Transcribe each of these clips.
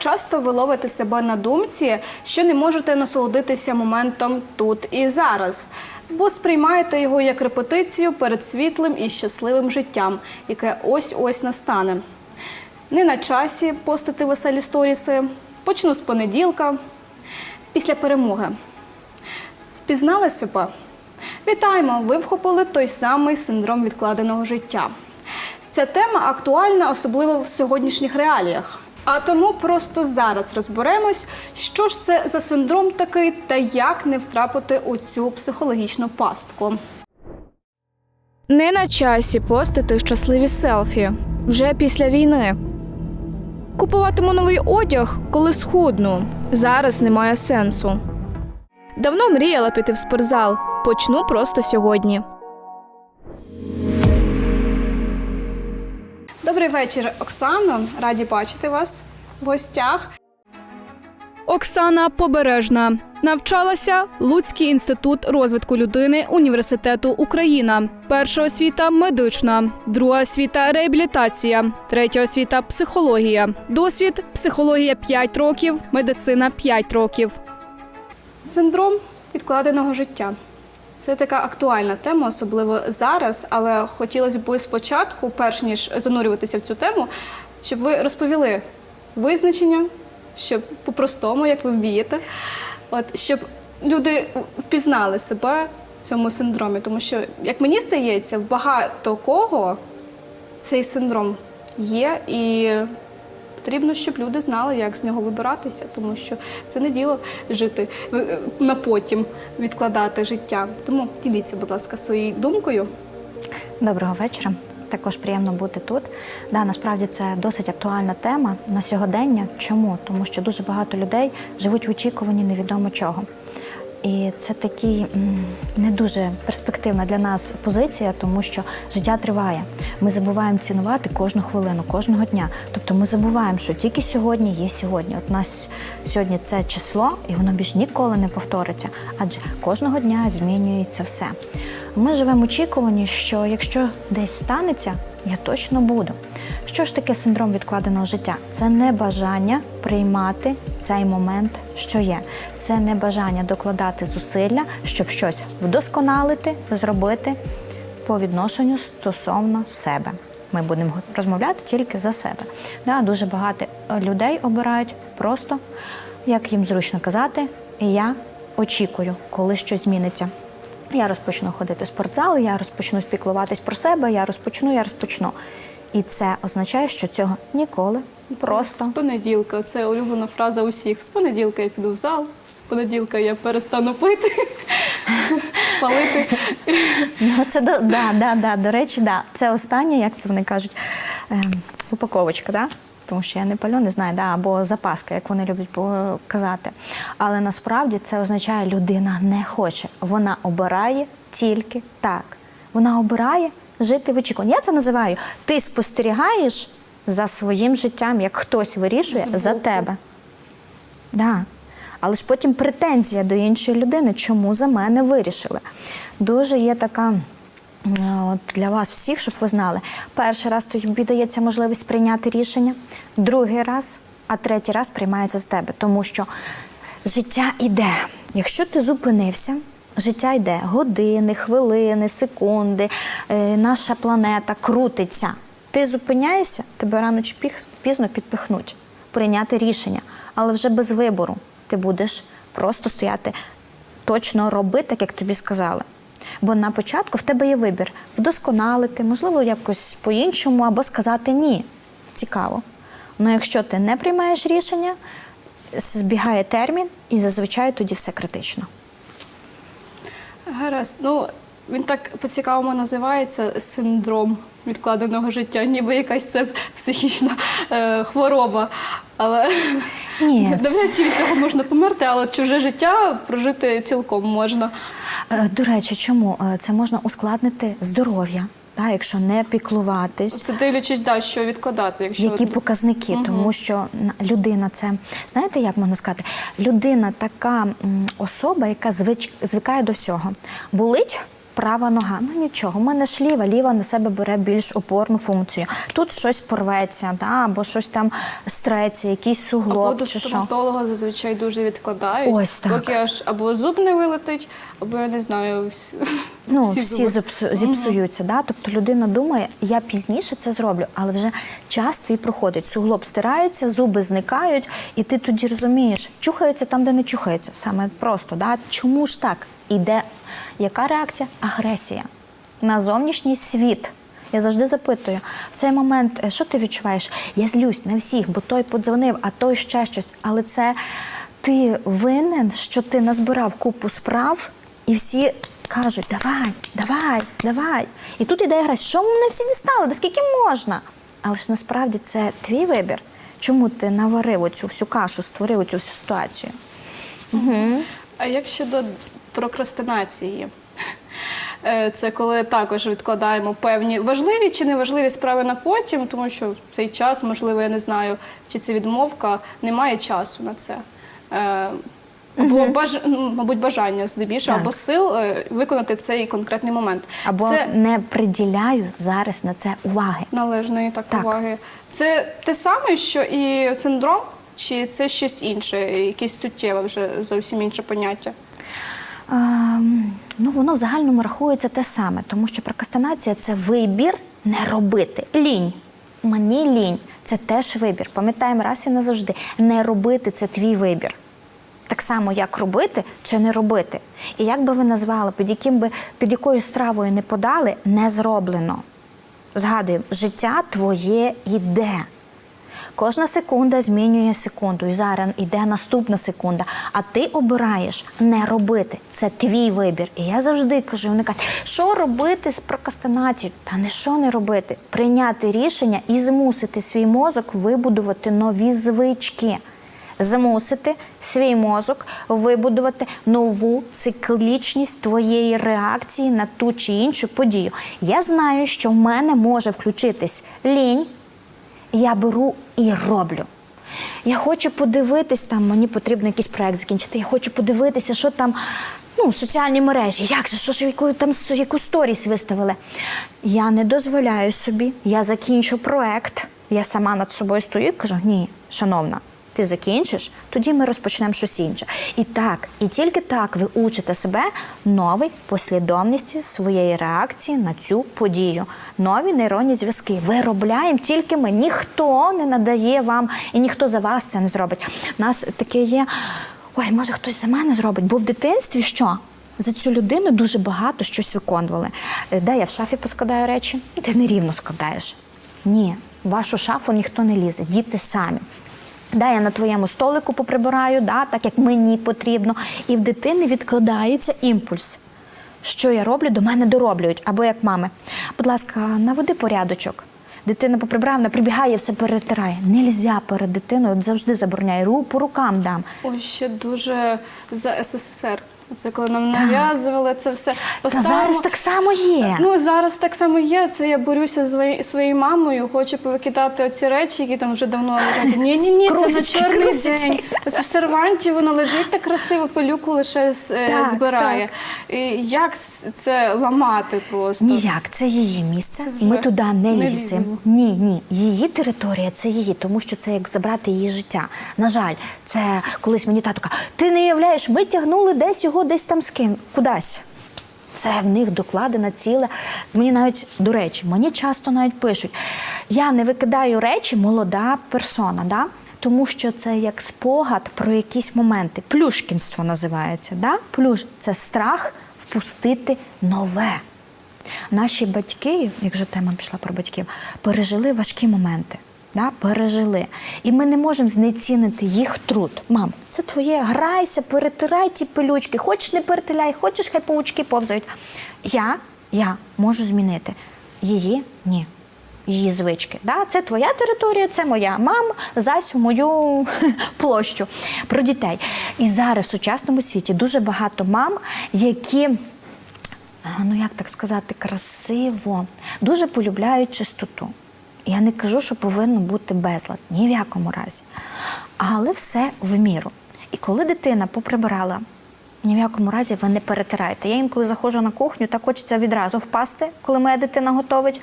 часто ви ловите себе на думці, що не можете насолодитися моментом тут і зараз, бо сприймаєте його як репетицію перед світлим і щасливим життям, яке ось-ось настане. Не на часі постити веселі сторіси. Почну з понеділка, після перемоги. Впізнали себе? Вітаємо! Ви вхопили той самий синдром відкладеного життя. Ця тема актуальна, особливо в сьогоднішніх реаліях. А тому просто зараз розберемось, що ж це за синдром такий та як не втрапити у цю психологічну пастку. Не на часі постити щасливі селфі вже після війни. Купуватиму новий одяг, коли схудну. Зараз немає сенсу. Давно мріяла піти в спортзал. Почну просто сьогодні. Добрий вечір, Оксано. Раді бачити вас в гостях. Оксана Побережна навчалася Луцький інститут розвитку людини університету Україна. Перша освіта медична, друга освіта реабілітація, третя освіта психологія. Досвід психологія 5 років, медицина 5 років. Синдром відкладеного життя. Це така актуальна тема, особливо зараз. Але хотілося б спочатку, перш ніж занурюватися в цю тему, щоб ви розповіли визначення, щоб по-простому, як ви вмієте, от щоб люди впізнали себе в цьому синдромі. Тому що, як мені здається, в багато кого цей синдром є і. Потрібно, щоб люди знали, як з нього вибиратися, тому що це не діло жити е, на потім відкладати життя. Тому діліться, будь ласка, своєю думкою. Доброго вечора. Також приємно бути тут. Да, насправді це досить актуальна тема на сьогодення. Чому? Тому що дуже багато людей живуть в очікуванні невідомо чого. І це такий не дуже перспективна для нас позиція, тому що життя триває. Ми забуваємо цінувати кожну хвилину, кожного дня. Тобто ми забуваємо, що тільки сьогодні є сьогодні. От у нас сьогодні це число, і воно більш ніколи не повториться, адже кожного дня змінюється все. Ми живемо в очікуванні, що якщо десь станеться, я точно буду. Що ж таке синдром відкладеного життя? Це небажання приймати цей момент, що є. Це небажання докладати зусилля, щоб щось вдосконалити, зробити по відношенню стосовно себе. Ми будемо розмовляти тільки за себе. Да, дуже багато людей обирають просто, як їм зручно казати, я очікую, коли щось зміниться. Я розпочну ходити в спортзал, я розпочну спіклуватись про себе, я розпочну, я розпочну. І це означає, що цього ніколи просто з понеділка. Це улюблена фраза усіх. З понеділка я піду в зал, з понеділка я перестану пити, палити. ну це до да, да, да. До речі, да. Це останнє, як це вони кажуть, ем, упаковочка, да? Тому що я не палю, не знаю, да, або запаска, як вони люблять казати. Але насправді це означає, людина не хоче. Вона обирає тільки так. Вона обирає жити в очікуванні. Я це називаю. Ти спостерігаєш за своїм життям, як хтось вирішує за тебе. Да. Але ж потім претензія до іншої людини, чому за мене вирішили. Дуже є така от для вас всіх, щоб ви знали. Перший раз тобі дається можливість прийняти рішення, другий раз, а третій раз приймається з тебе. Тому що життя йде. Якщо ти зупинився, життя йде години, хвилини, секунди, е, наша планета крутиться. Ти зупиняєшся, тебе рано чи пізно підпихнуть, прийняти рішення, але вже без вибору. Ти будеш просто стояти, точно робити, так як тобі сказали. Бо на початку в тебе є вибір вдосконалити, можливо, якось по-іншому, або сказати ні. Цікаво. Ну якщо ти не приймаєш рішення, збігає термін, і зазвичай тоді все критично. Гаразд. Ну, він так по-цікавому називається синдром відкладеного життя, ніби якась це психічна е, хвороба. Але Ні, навряд чи від цього можна померти, але чуже життя прожити цілком можна. Е, До речі, чому Е, це можна ускладнити здоров'я, та, якщо не піклуватись. Це дивлячись, да, що відкладати. Якщо Які показники, тому що на- людина це знаєте, як можна сказати? Людина така особа, яка звич, звикає до всього. Болить, права нога. Ну нічого, у мене ж ліва, ліва на себе бере більш опорну функцію. Тут щось порветься, да, або щось там стреться, якийсь Або суглоб до чи що. стоматолога зазвичай дуже відкладають, Ось так. поки аж або зуб не вилетить, або я не знаю, всі, Ну, всі, зуби. зіпсу- зіпсуються. Да? Тобто людина думає, я пізніше це зроблю, але вже час твій проходить. Суглоб стирається, зуби зникають, і ти тоді розумієш, чухається там, де не чухається. Саме просто. Да? Чому ж так? Іде яка реакція? Агресія на зовнішній світ. Я завжди запитую, в цей момент, е, що ти відчуваєш? Я злюсь на всіх, бо той подзвонив, а той ще щось. Але це ти винен, що ти назбирав купу справ, і всі кажуть: давай, давай, давай. І тут іде гра, що мене всі дістали, да скільки можна? Але ж насправді це твій вибір. Чому ти наварив оцю всю кашу, створив цю всю ситуацію? А як щодо прокрастинації? Е, Це коли також відкладаємо певні важливі чи неважливі справи на потім, тому що в цей час, можливо, я не знаю, чи це відмовка, немає часу на це. Е, Або баж... ну, мабуть, бажання здебільшого, або сил е, виконати цей конкретний момент. Або це не приділяю зараз на це уваги. належної так, Так. уваги. Це те саме, що і синдром, чи це щось інше, якесь суттєве вже зовсім інше поняття? Ну, воно в загальному рахується те саме, тому що прокрастинація це вибір не робити. Лінь. Мені лінь. Це теж вибір. Пам'ятаємо раз і назавжди. Не робити це твій вибір. Так само, як робити чи не робити. І як би ви назвали, під яким би під якою стравою не подали, не зроблено. Згадуємо, життя твоє йде. Кожна секунда змінює секунду, і зараз іде наступна секунда. А ти обираєш не робити. Це твій вибір. І я завжди кажу: вони кажуть, що робити з прокрастинацією? Та не що не робити? Прийняти рішення і змусити свій мозок вибудувати нові звички. Змусити свій мозок вибудувати нову циклічність твоєї реакції на ту чи іншу подію. Я знаю, що в мене може включитись лінь, я беру і роблю. Я хочу подивитись, там мені потрібно якийсь проект закінчити. Я хочу подивитися, що там ну, соціальні мережі, як же, що ж яку там яку сторіс виставили. Я не дозволяю собі, я закінчу проект. Я сама над собою стою і кажу: ні, шановна, ти закінчиш, тоді ми розпочнемо щось інше. І так, і тільки так ви учите себе новій послідовності своєї реакції на цю подію. Нові нейронні зв'язки. Виробляємо тільки ми. Ніхто не надає вам і ніхто за вас це не зробить. У нас таке є. Ой, може хтось за мене зробить, бо в дитинстві що? За цю людину дуже багато щось виконували. Де я в шафі поскладаю речі? Ти нерівно складаєш. Ні, в вашу шафу ніхто не лізе, діти самі. Да, я на твоєму столику поприбираю, да, так як мені потрібно. І в дитини відкладається імпульс. Що я роблю, до мене дороблюють. Або як мами. Будь ласка, наведи порядочок. Дитина поприбрав, вона прибігає, все перетирає. Нельзя перед дитиною, завжди забороняю. Ру по рукам дам. Ой, ще дуже за СССР. Це коли нам нав'язували це все. Та зараз так само є. Ну зараз так само є. Це я борюся з своє- своєю мамою, хочу повикидати оці речі, які там вже давно лежать. Ні, ні, ні, це на Кружечки, чорний кружечки. день. Це в серванті воно лежить так красиво, пилюку лише з- е, Так, збирає. І як с- це ламати просто? Ніяк, це її місце. Це вже Ми туди не не ліземо. ліземо. Ні, ні. Її територія це її, тому що це як забрати її життя. На жаль, це колись мені тато каже, ти не уявляєш, ми тягнули десь його, десь там з ким, кудись. Це в них докладено ціле. Мені навіть, до речі, мені часто навіть пишуть: я не викидаю речі, молода персона, да? тому що це як спогад про якісь моменти. Плюшкінство називається. Да? Плюш це страх впустити нове. Наші батьки, як вже тема пішла про батьків, пережили важкі моменти. Да, пережили. І ми не можемо знецінити їх труд. Мам, це твоє, грайся, перетирай ті пилючки. Хочеш не перетиляй, хочеш, хай паучки повзають. Я, я можу змінити. Її ні. Її звички. Да? Це твоя територія, це моя. Мам, зась мою площу про дітей. І зараз в сучасному світі дуже багато мам, які ну як так сказати, красиво, дуже полюбляють чистоту. Я не кажу, що повинно бути безлад, ні в якому разі. Але все в міру. І коли дитина поприбирала ні в якому разі ви не перетираєте. Я інколи заходжу на кухню, так хочеться відразу впасти, коли моя дитина готовить.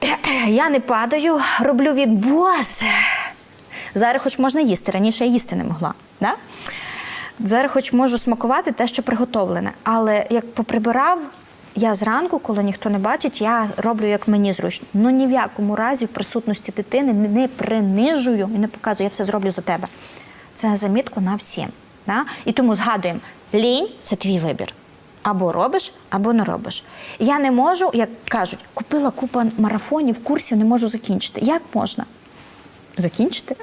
Я не падаю, роблю від. Зараз хоч можна їсти, раніше я їсти не могла. Да? Зараз хоч можу смакувати те, що приготовлене. Але як поприбирав, я зранку, коли ніхто не бачить, я роблю як мені зручно. Ну ні в якому разі в присутності дитини не- принижую і не показую, я все зроблю за тебе. Це замітку на всім. Да? І тому згадуємо, лінь це твій вибір. Або робиш, або не робиш. Я не можу, як кажуть, купила купа марафонів, курсів, не можу закінчити. Як можна? Закінчити?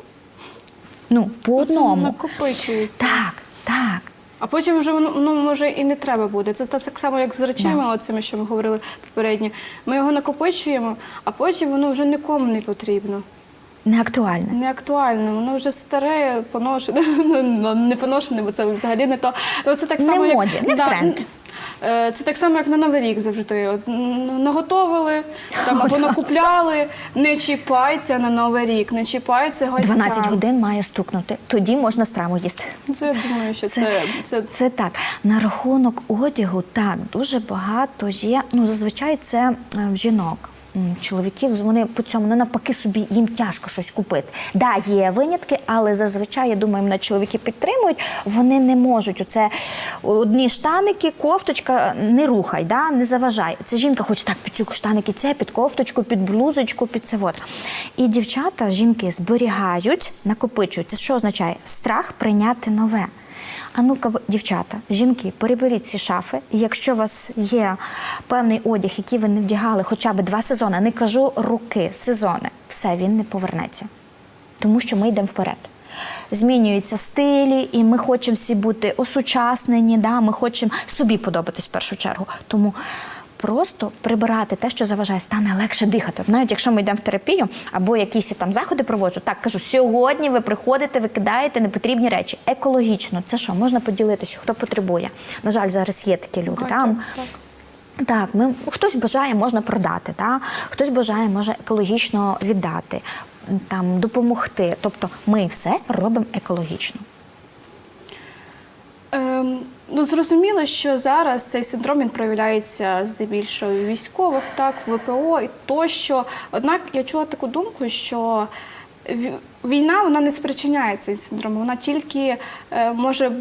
Ну, по Це одному. накопичується. Так, так. А потім вже ну, може і не треба буде. Це так само, як з речами, Да. оцими, що ми говорили попередньо. Ми його накопичуємо, а потім воно вже нікому не потрібно. Не актуальне. Не актуальне, воно вже старе, поношене. Ну, не поношене, бо це взагалі не то. Ну, Це так Не само, в як, моді, не в тренд. Е, Це так само, як на Новий рік завжди. От, наготовили там, або накупляли. Не чіпайся на Новий рік, не чіпайся гостям. 12 годин має стукнути. Тоді можна страву їсти. Це я думаю, що це, це, Це так. На рахунок одягу, так, дуже багато є. Ну, зазвичай це е, в жінок. Чоловіків вони по цьому не навпаки собі їм тяжко щось купити. Да, є винятки, але зазвичай, я думаю, мене чоловіки підтримують. Вони не можуть. Оце одні штаники, кофточка, не рухай, да, не заважай. Це жінка хоче так під цю штаники, це під кофточку, під блузочку, під це от. І дівчата, жінки зберігають, накопичують. Це що означає? Страх прийняти нове. А ну-ка, дівчата, жінки, переберіть ці шафи. І якщо у вас є певний одяг, який ви не вдягали хоча б два сезони, не кажу роки, сезони, все, він не повернеться. Тому що ми йдемо вперед. Змінюються стилі, і ми хочемо всі бути осучаснені, да? ми хочемо собі подобатись в першу чергу. Тому просто прибирати те, що заважає, стане легше дихати. Навіть якщо ми йдемо в терапію або якісь там заходи проводжу, так кажу, сьогодні ви приходите, ви кидаєте непотрібні речі. Екологічно, це що, можна поділитися, хто потребує. На жаль, зараз є такі люди. Багато, да? так. Так, ми хтось бажає, можна продати, та? хтось бажає, може екологічно віддати, там допомогти. Тобто ми все робимо екологічно. Ем, ну, зрозуміло, що зараз цей синдром він проявляється здебільшого військових, так, ВПО і тощо. Однак я чула таку думку, що війна вона не спричиняє цей синдром, вона тільки е, може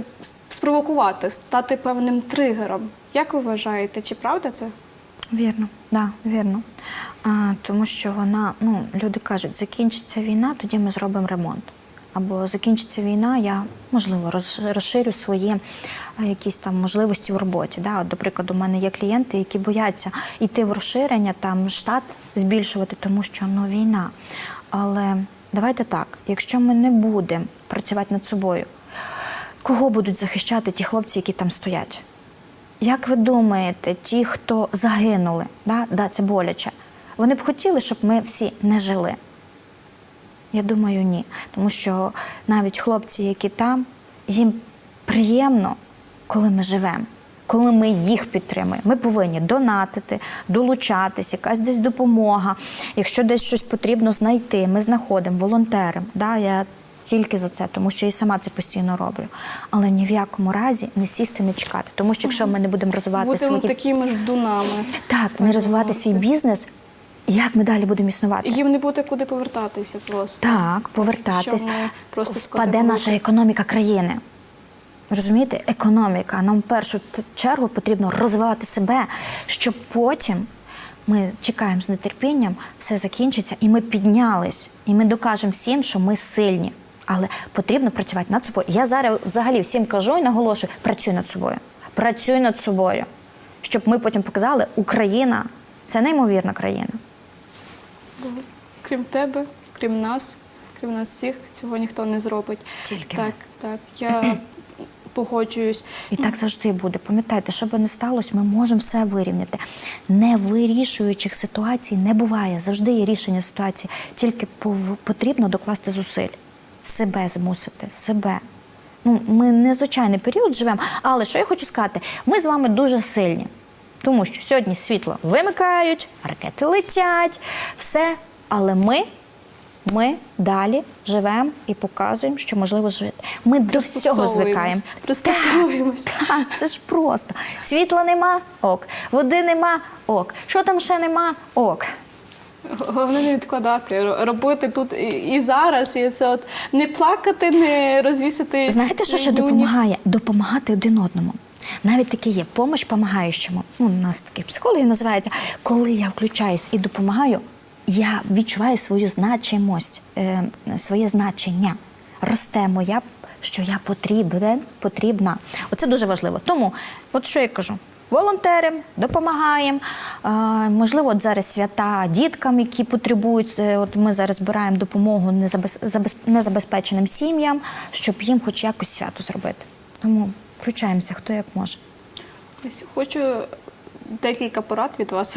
спровокувати, стати певним тригером. Як ви вважаєте, чи правда це? Вірно, да, вірно. А, тому що вона, ну, люди кажуть, закінчиться війна, тоді ми зробимо ремонт. Або закінчиться війна, я можливо розширю свої якісь там можливості в роботі. Да? До прикладу, у мене є клієнти, які бояться йти в розширення, там штат збільшувати, тому що ну, війна. Але давайте так, якщо ми не будемо працювати над собою, кого будуть захищати ті хлопці, які там стоять? Як ви думаєте, ті, хто загинули, да, да, це боляче, вони б хотіли, щоб ми всі не жили? Я думаю, ні. Тому що навіть хлопці, які там, їм приємно, коли ми живемо, коли ми їх підтримуємо. Ми повинні донатити, долучатись, якась десь допомога. Якщо десь щось потрібно знайти, ми знаходимо волонтерам. Да, я тільки за це, тому що я і сама це постійно роблю. Але ні в якому разі не сісти, не чекати. Тому що якщо ми не будемо розвивати Будемо свої такими ж дунами. так, не розвивати свій бізнес, як ми далі будемо існувати? Їм не буде куди повертатися просто. Так, повертатись. Просто Впаде наша економіка країни. Розумієте, економіка. Нам в першу чергу потрібно розвивати себе, щоб потім ми чекаємо з нетерпінням, все закінчиться, і ми піднялись, і ми докажемо всім, що ми сильні. Але потрібно працювати над собою. Я зараз взагалі всім кажу і наголошую: працюй над собою. Працюй над собою, щоб ми потім показали, Україна це неймовірна країна. Крім тебе, крім нас, крім нас всіх, цього ніхто не зробить. Тільки так, ми. так. Я погоджуюсь. І так завжди буде. Пам'ятайте, що би не сталося, ми можемо все вирівняти. Невирішуючих ситуацій не буває. Завжди є рішення ситуації. Тільки потрібно докласти зусиль, себе змусити, себе. Ну, ми не звичайний період живемо, але що я хочу сказати, ми з вами дуже сильні. Тому що сьогодні світло вимикають, ракети летять, все. Але ми Ми далі живемо і показуємо, що можливо жити. Ми до всього звикаємо. Пристосовуємось. Так, це ж просто. Світла нема ок, води нема ок. Що там ще нема ок. Головне не відкладати, ро- робити тут і зараз, і це от не плакати, не розвісити. Знаєте, що ще допомагає? Допомагати один одному. Навіть таке є помощ помагаючому. Ну, у нас таких психологів називається. Коли я включаюсь і допомагаю, я відчуваю свою значимость, е, своє значення. Росте моя, що я потрібен, потрібна. Оце дуже важливо. Тому, от що я кажу. Волонтерам допомагаємо. Можливо, от зараз свята діткам, які потребують. Е, От ми зараз збираємо допомогу незабезпеченим сім'ям, щоб їм хоч якось свято зробити. Тому включаємося, хто як може. Ось Хочу декілька порад від вас.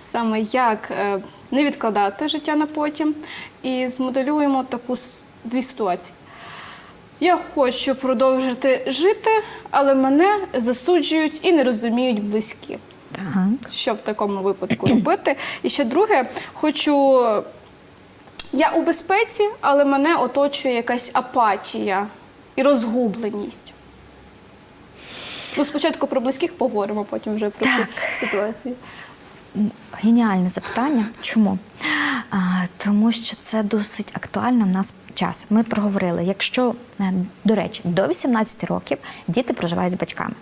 Саме як е, не відкладати життя на потім. І змоделюємо таку дві ситуації. Я хочу продовжити жити, але мене засуджують і не розуміють близькі. Так. Що в такому випадку робити? І ще друге, хочу. Я у безпеці, але мене оточує якась апатія і розгубленість. Ну, спочатку про близьких поговоримо, потім вже про Так. ці ситуації. Геніальне запитання. Чому? А, тому що це досить актуально в нас час. Ми проговорили, якщо, е, до речі, до 18 років діти проживають з батьками.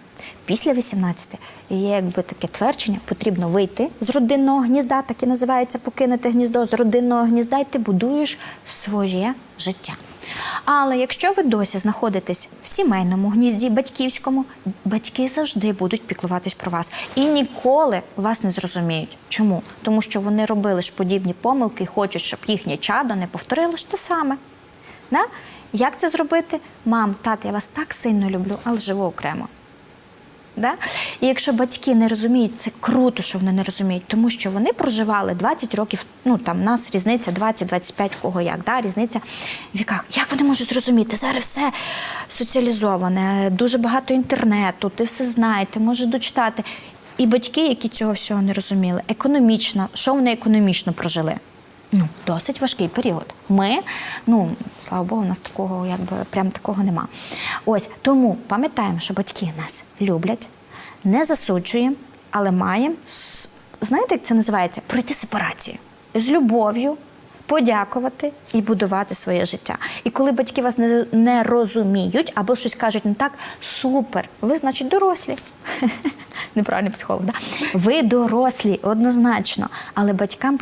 Після 18 є якби таке твердження, потрібно вийти з родинного гнізда, так і називається покинути гніздо з родинного гнізда, і ти будуєш своє життя. Але якщо ви досі знаходитесь в сімейному гнізді батьківському, батьки завжди будуть піклуватись про вас і ніколи вас не зрозуміють. Чому? Тому що вони робили ж подібні помилки і хочуть, щоб їхнє чадо не повторило ж те саме. Да? Як це зробити? Мам, тат, я вас так сильно люблю, але живу окремо. Да? І якщо батьки не розуміють, це круто, що вони не розуміють, тому що вони проживали 20 років, ну там нас різниця 20-25, кого як, да? різниця в віках. Як вони можуть зрозуміти? Зараз все соціалізоване, дуже багато інтернету, ти все знаєте, можеш дочитати. І батьки, які цього всього не розуміли, економічно, що вони економічно прожили? Ну, досить важкий період. Ми, ну слава Богу, у нас такого, якби прям такого нема. Ось тому пам'ятаємо, що батьки нас люблять, не засуджуємо, але маємо знаєте, як це називається? Пройти сепарацію з любов'ю. Подякувати і будувати своє життя. І коли батьки вас не, не розуміють або щось кажуть не так, супер, ви, значить, дорослі. Неправильний психолог, да? Ви дорослі, однозначно. Але батькам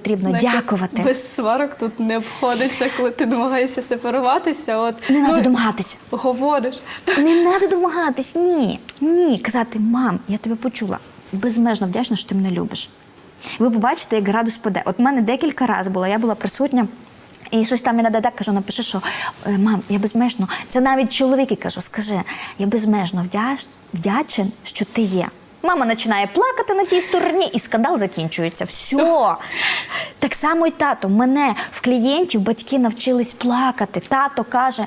потрібно Знаєте, дякувати. Без сварок тут не обходиться, коли ти намагаєшся сепаруватися. От, Не ну, треба домагатися. Говориш. Не треба домагатись, ні. Ні. Казати, мам, я тебе почула. Безмежно вдячна, що ти мене любиш. Ви побачите, як градус паде. От в мене декілька разів було, я була присутня. І щось там я да кажу, напиши, що «Е, мам, я безмежно. Це навіть чоловіки кажу, скажи, я безмежно вдяч, вдячен, що ти є. Мама починає плакати на тій стороні, і скандал закінчується. Все. Так само і тато. Мене в клієнтів батьки навчились плакати. Тато каже,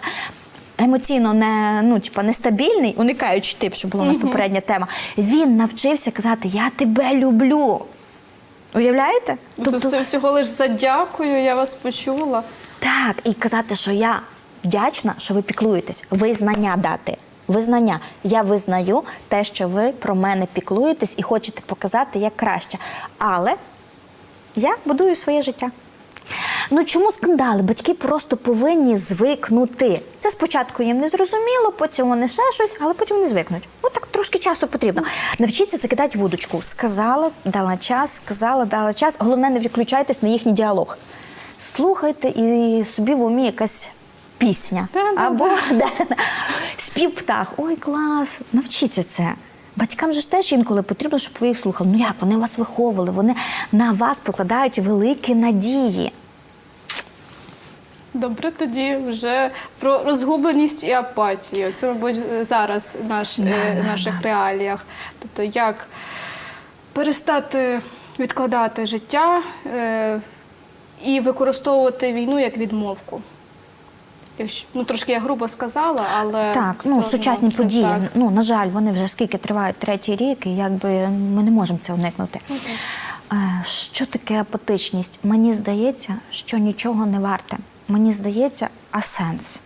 емоційно не, ну, типа, нестабільний, уникаючий тип, що була у нас попередня тема. Він навчився казати Я тебе люблю. Уявляєте? Тобто... Це всього лиш задякую, я вас почула. Так, і казати, що я вдячна, що ви піклуєтесь, визнання дати. Визнання. Я визнаю те, що ви про мене піклуєтесь і хочете показати як краще. Але я будую своє життя. Ну чому скандали? Батьки просто повинні звикнути. Це спочатку їм не зрозуміло, потім вони ще щось, але потім вони звикнуть. Ну так трошки часу потрібно. Навчіться закидати вудочку. Сказала, дала час, сказала, дала час. Головне, не відключайтесь на їхній діалог. Слухайте і собі в умі якась пісня. Або спів птах. Ой, клас! Навчіться це. Батькам же ж теж інколи потрібно, щоб ви їх слухали. Ну як вони вас виховували, вони на вас покладають великі надії. Добре, тоді вже про розгубленість і апатію. Це, мабуть, зараз наш, е, в наших реаліях. Тобто, як перестати відкладати життя е, і використовувати війну як відмовку. Якщо, ну, трошки я грубо сказала, але Так, ну сучасні події. так. Ну на жаль, вони вже скільки тривають третій рік, і якби ми не можемо це уникнути. Е, Що таке апатичність? Мені здається, що нічого не варте. Мені здається, а сенс.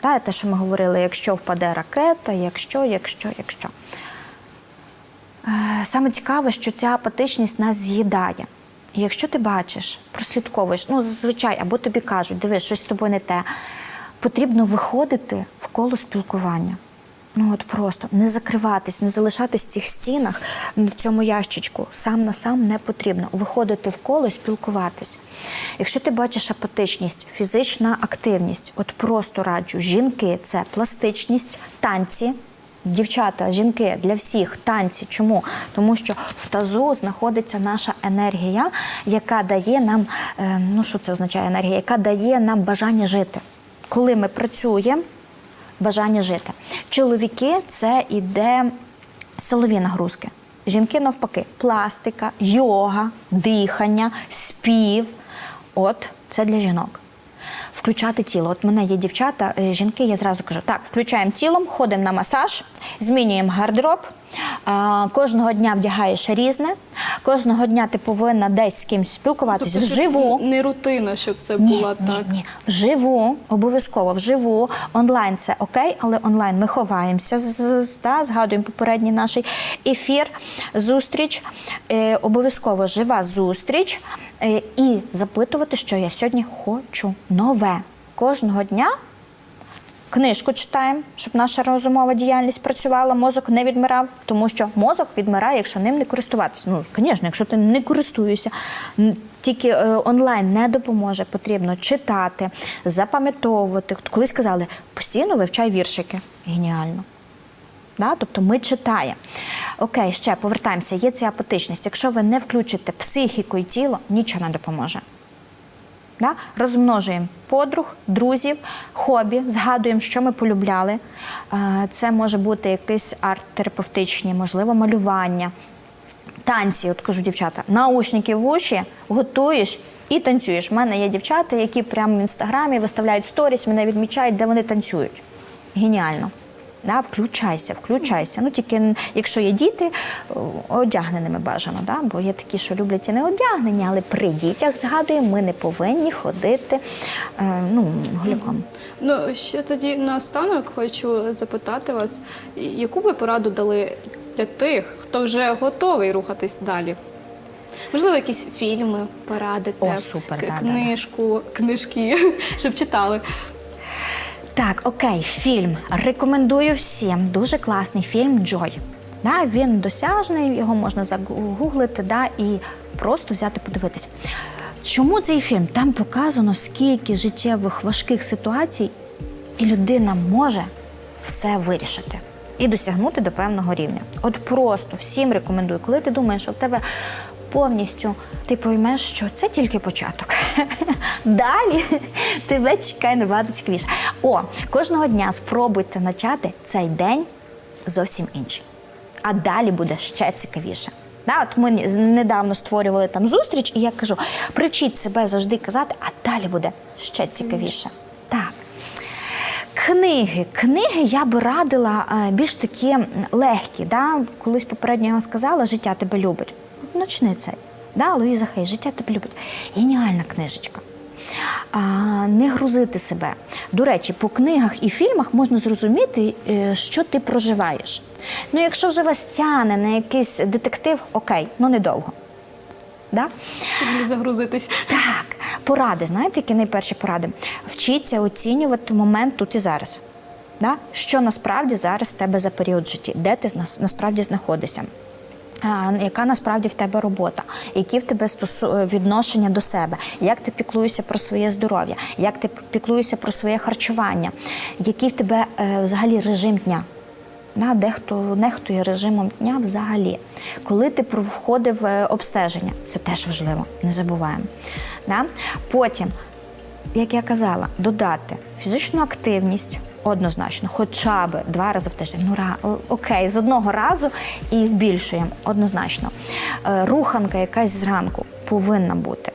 Та, те, що ми говорили, якщо впаде ракета, якщо, якщо, якщо. Е, Саме цікаве, що ця апатичність нас з'їдає. І якщо ти бачиш, прослідковуєш, ну зазвичай, або тобі кажуть, дивись, щось з тобою не те, потрібно виходити в коло спілкування. Ну от просто не закриватись, не залишатись в цих стінах в цьому ящичку. Сам на сам не потрібно. Виходити в коло спілкуватись. Якщо ти бачиш апатичність, фізична активність, от просто раджу, жінки це пластичність, танці. Дівчата, жінки для всіх танці. Чому? Тому що в тазу знаходиться наша енергія, яка дає нам, е, ну що це означає енергія, яка дає нам бажання жити. Коли ми працюємо, бажання жити. Чоловіки це іде силові нагрузки. Жінки навпаки, пластика, йога, дихання, спів. От це для жінок. Включати тіло. От мене є дівчата, е, жінки, я зразу кажу: так, включаємо тілом, ходимо на масаж, змінюємо гардероб. Кожного дня вдягаєш різне, кожного дня ти повинна десь з кимось спілкуватись Тобто, вживу. не рутина, щоб це була ні, так. ні. Вживу, обов'язково вживу. Онлайн це окей, але онлайн ми ховаємося, та, згадуємо попередній наш ефір, зустріч. Е, обов'язково жива зустріч і запитувати, що я сьогодні хочу нове. Кожного дня Книжку читаємо, щоб наша розумова діяльність працювала, мозок не відмирав, тому що мозок відмирає, якщо ним не користуватися. Ну, звісно, якщо ти не користуєшся, тільки е, онлайн не допоможе, потрібно читати, запам'ятовувати. Колись казали, постійно вивчай віршики. Геніально. Да? Тобто ми читаємо. Окей, ще повертаємося. Є ця апатичність. Якщо ви не включите психіку і тіло, нічого не допоможе. Да? Розмножуємо подруг, друзів, хобі, згадуємо, що ми полюбляли. Е, Це може бути якісь арт-терапевтичні, можливо, малювання, танці. От кажу, дівчата, наушники в уші, готуєш і танцюєш. У мене є дівчата, які прямо в інстаграмі виставляють сторіс, мене відмічають, де вони танцюють. Геніально. Да, включайся, включайся. Ну тільки якщо є діти, одягненими бажано, да? бо є такі, що люблять і не одягнені, але при дітях згадуємо, ми не повинні ходити е, ну, голіком. Ну ще тоді наостанок хочу запитати вас, яку би пораду дали для тих, хто вже готовий рухатись далі? Можливо, якісь фільми порадите, О, супер, да, да, да. книжку, книжки, щоб читали. Так, окей, фільм. Рекомендую всім. Дуже класний фільм Джой. Да, він досяжний, його можна загуглити да, і просто взяти подивитись. Чому цей фільм? Там показано, скільки життєвих важких ситуацій, і людина може все вирішити і досягнути до певного рівня. От просто всім рекомендую, коли ти думаєш, що в тебе повністю ти поймеш, що це тільки початок. Далі тебе чекає набагато цікавіше. О, кожного дня спробуйте почати цей день зовсім інший. А далі буде ще цікавіше. Да, от ми недавно створювали там зустріч, і я кажу: привчіть себе завжди казати, а далі буде ще цікавіше. Так. Книги. Книги я би радила е, більш такі легкі. Да? Колись попередньо я сказала, життя тебе любить. Почни цей. Да? Луїза Хей, життя тебе любить. Геніальна книжечка. А, не грузити себе. До речі, по книгах і фільмах можна зрозуміти, е, що ти проживаєш. Ну, якщо вже вас тяне на якийсь детектив, окей, ну недовго. Да? Щоб не загрузитись. Так, поради, знаєте, які найперші поради? Вчіться оцінювати момент тут і зараз. Да? Що насправді зараз в тебе за період в житті, де ти насправді знаходишся. А, яка насправді в тебе робота, які в тебе стосу... відношення до себе, як ти піклуєшся про своє здоров'я, як ти піклуєшся про своє харчування, який в тебе е, взагалі режим дня. Дехто нехтує режимом дня взагалі. Коли ти проходив е, обстеження, це теж важливо, не забуваємо. Потім, як я казала, додати фізичну активність однозначно, хоча б два рази в тиждень. Ну, ра, окей, з одного разу і збільшуємо однозначно. Е, Руханка якась зранку повинна бути.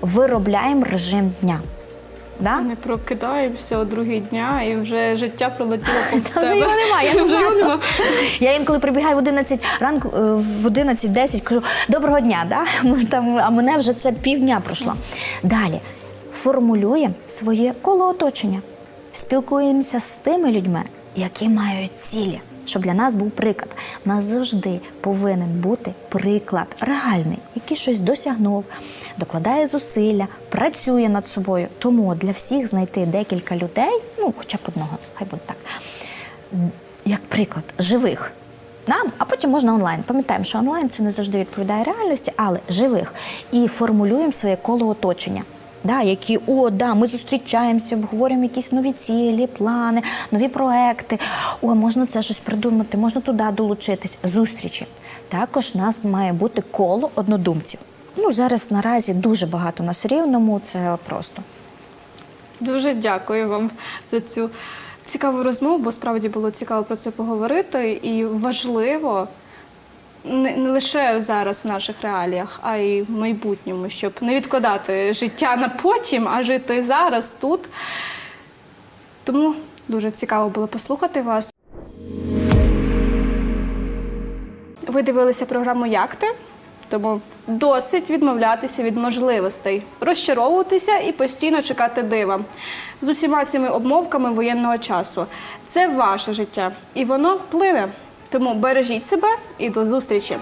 Виробляємо режим дня. Да? Ми прокидаємося о другий дня і вже життя пролетіло повз тебе. вже його немає, я не знаю. нема. Я інколи прибігаю в 11 ранку, е, в 11-10, кажу доброго дня, да? Там, а мене вже це півдня пройшло. Далі формулюємо своє коло оточення, спілкуємося з тими людьми, які мають цілі. Щоб для нас був приклад. У нас завжди повинен бути приклад реальний, який щось досягнув, докладає зусилля, працює над собою. Тому для всіх знайти декілька людей, ну хоча б одного, хай буде так, як приклад живих. Нам, а потім можна онлайн. Пам'ятаємо, що онлайн це не завжди відповідає реальності, але живих. І формулюємо своє коло оточення. Да, які о, да, ми зустрічаємося, обговорюємо якісь нові цілі, плани, нові проекти. О, можна це щось придумати, можна туди долучитись. Зустрічі. Також у нас має бути коло однодумців. Ну зараз наразі дуже багато нас рівному, це просто. Дуже дякую вам за цю цікаву розмову, бо справді було цікаво про це поговорити. І важливо не, не лише зараз в наших реаліях, а й в майбутньому, щоб не відкладати життя на потім, а жити зараз тут. Тому дуже цікаво було послухати вас. Ви дивилися програму Як ти? Тому досить відмовлятися від можливостей, розчаровуватися і постійно чекати дива з усіма цими обмовками воєнного часу. Це ваше життя, і воно плине. Тому бережіть себе і до зустрічі.